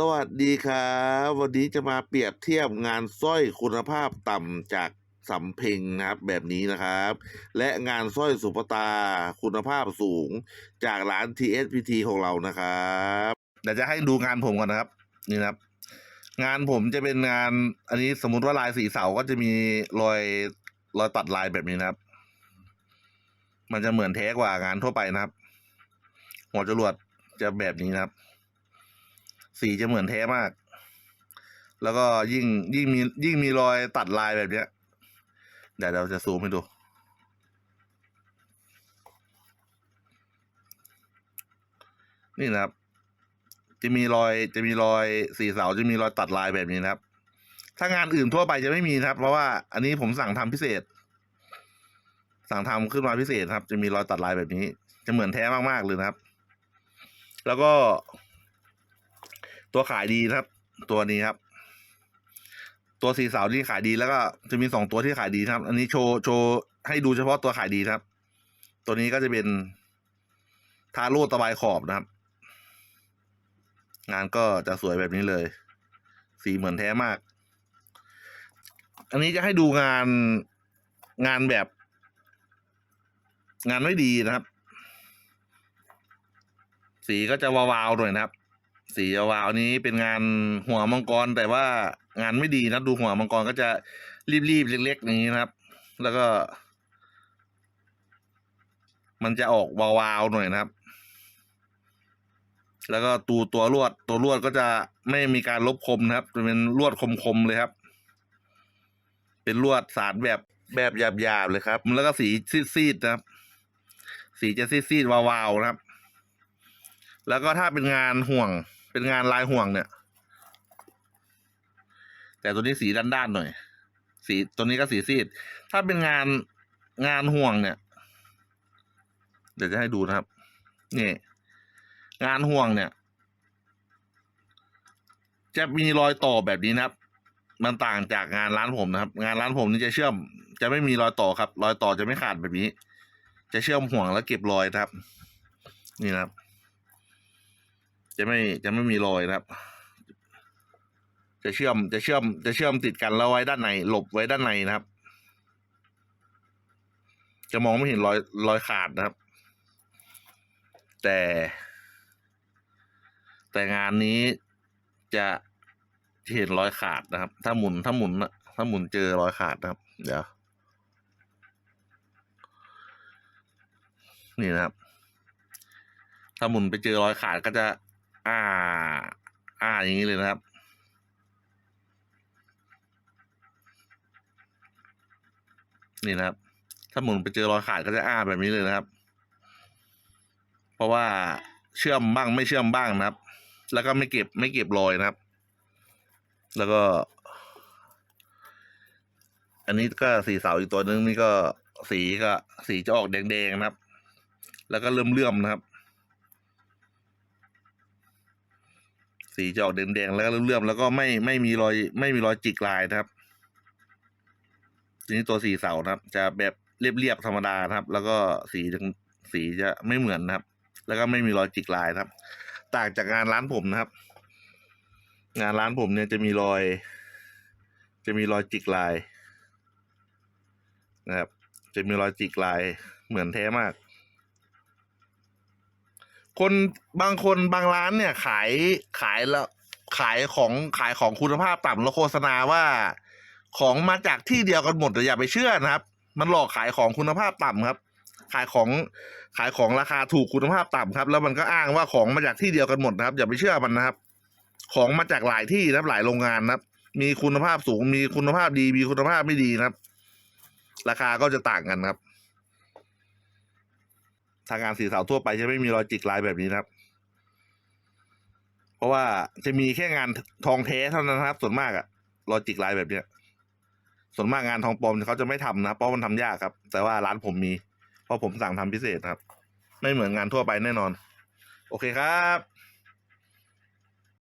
สวัสดีครับวันนี้จะมาเปรียบเทียบงานสร้อยคุณภาพต่ำจากสำเพ็งนะครับแบบนี้นะครับ และงานสร้อยสุปตาคุณภาพสูงจากร้าน TSPT ของเรานะครับเดี๋ยวจะให้ดูงานผมก่อนนะครับ นี่นะครับ งานผมจะเป็นงานอันนี้สมมุติว่าลายสีเสาก็จะมีรอยรอยตัดลายแบบนี้นะครับ มันจะเหมือนแท้กว่างานทั่วไปนะครับ หัวจรวดจะแบบนี้นะครับ สีจะเหมือนแท้มาก แล้วก็ยิ่งยิ่งมียิ่งมีรอยตัดลายแบบเนี้ยเดี๋ยวเราจะซูมให้ดู นี่นะครับ จะมีรอยจะมีรอยสีเสาจะมีรอยตัดลายแบบนี้นะครับ ถ้างานอื่นทั่วไปจะไม่มีนะครับ เพราะว่าอันนี้ผมสั่งทำพิเศษ สั่งทำขึ้นมาพิเศษครับ จะมีรอยตัดลายแบบนี้ จะเหมือนแท้มากๆเลยนะครับ แล้วก็ ตัวขายดีนะครับ ตัวนี้ครับ ตัวสีสาวที่ขายดีแล้วก็จะมีสองตัวที่ขายดีครับ อันนี้โชว์โชว์ให้ดูเฉพาะตัวขายดีครับ ตัวนี้ก็จะเป็นทาโร่ตะไบขอบนะครับ งานก็จะสวยแบบนี้เลย สีเหมือนแท้มาก อันนี้จะให้ดูงานงานแบบ งานไม่ดีนะครับ สีก็จะวาวๆหน่อยนะครับ สีวาวนี้เป็นงานหัวมังกรแต่ว่างานไม่ดีนะดูหัวมังกรก็จะรีบๆเล็กๆอย่างนี้นะครับ แล้วก็ มันจะออกวาวๆหน่อยนะครับ แล้วก็ตูตัวลวดตัวลวดก็จะไม่มีการลบคมนะครับจะเป็นลวดคมๆเลยครับ เป็นลวดสารแบบแบบหยาบๆเลยครับ แล้วก็สีซีดๆนะครับ สีจะซีดๆวาวๆนะครับ แล้วก็ถ้าเป็นงานห่วง เป็นงานลายห่วงเนี่ย แต่ตัวนี้สีด้านๆหน่อย สีตัวนี้ก็สีซีด ถ้าเป็นงานงานห่วงเนี่ย เดี๋ยวจะให้ดูนะครับ นี่ งานห่วงเนี่ย จะมีรอยต่อแบบนี้นะครับ มันต่างจากงานร้านผมนะครับ งานร้านผมนี่จะเชื่อม จะไม่มีรอยต่อครับ รอยต่อจะไม่ขาดแบบนี้ จะเชื่อมห่วงแล้วเก็บรอยนะครับ นี่นะครับ จะไม่จะไม่มีรอยนะครับ จะเชื่อมจะเชื่อม จะเชื่อมติดกันแล้วไว้ด้านในหลบไว้ด้านในนะครับ จะมองไม่เห็นรอยรอยขาดนะครับ แต่ แต่งานนี้จะเห็นรอยขาดนะครับ ถ้าหมุนถ้าหมุนถ้าหมุนเจอรอยขาดนะครับ เดี๋ยวนี่นะครับ ถ้าหมุนไปเจอรอยขาดก็จะ อ่า อ่าอย่างนี้เลยนะครับ นี่นะครับ ถ้าหมุนไปเจอรอยขาดก็จะอ้าแบบนี้เลยนะครับ เพราะว่าเชื่อมบ้างไม่เชื่อมบ้างนะครับ แล้วก็ไม่เก็บไม่เก็บรอยนะครับ แล้วก็ อันนี้ก็สีเสาอีกตัวนึงนี่ก็สีก็สีจะออกแดงๆนะครับ แล้วก็เลื่อมๆนะครับ สีจะออกแดงๆแล้วก็เลื่อมๆแล้วก็ไม่ไม่มีรอย ไม่มีรอยจิกลายนะครับทีนี้ตัวสีเสานะครับ จะแบบเรียบๆธรรมดานะครับ แล้วก็สีสีจะไม่เหมือนนะครับ แล้วก็ไม่มีรอยจิกลายนะครับ ต่างจากงานร้านผมนะครับ งานร้านผมเนี่ยจะมีรอย จะมีรอยจิกลายนะครับ จะมีรอยจิกลายเหมือนแท้มาก คนบางคนบางร้านเนี่ยขายขายแล้วขายของขายของคุณภาพต่ำแล้วโฆษณาว่า ของมาจากที่เดียวกันหมดแต่อย่าไปเชื่อนะครับ มันหลอกขายของคุณภาพต่ำครับ ขายของขายของราคาถูกคุณภาพต่ำครับ แล้วมันก็อ้างว่าของมาจากที่เดียวกันหมดนะครับ อย่าไปเชื่อมันนะครับ ของมาจากหลายที่นะครับหลายโรงงานนะครับ มีคุณภาพสูงมีคุณภาพดีมีคุณภาพไม่ดีนะครับ ราคาก็จะต่างกันครับ ทางงานสีเสาทั่วไปจะไม่มีรอยจิกลายแบบนี้นะครับ เพราะว่าจะมีแค่งานทองแท้เท่านั้นนะครับ ส่วนมากอะรอยจิกลายแบบเนี้ย ส่วนมากงานทองปลอมเขาจะไม่ทำนะเพราะมันทำยากครับ แต่ว่าร้านผมมี เพราะผมสั่งทำพิเศษครับ ไม่เหมือนงานทั่วไปแน่นอน โอเคครับ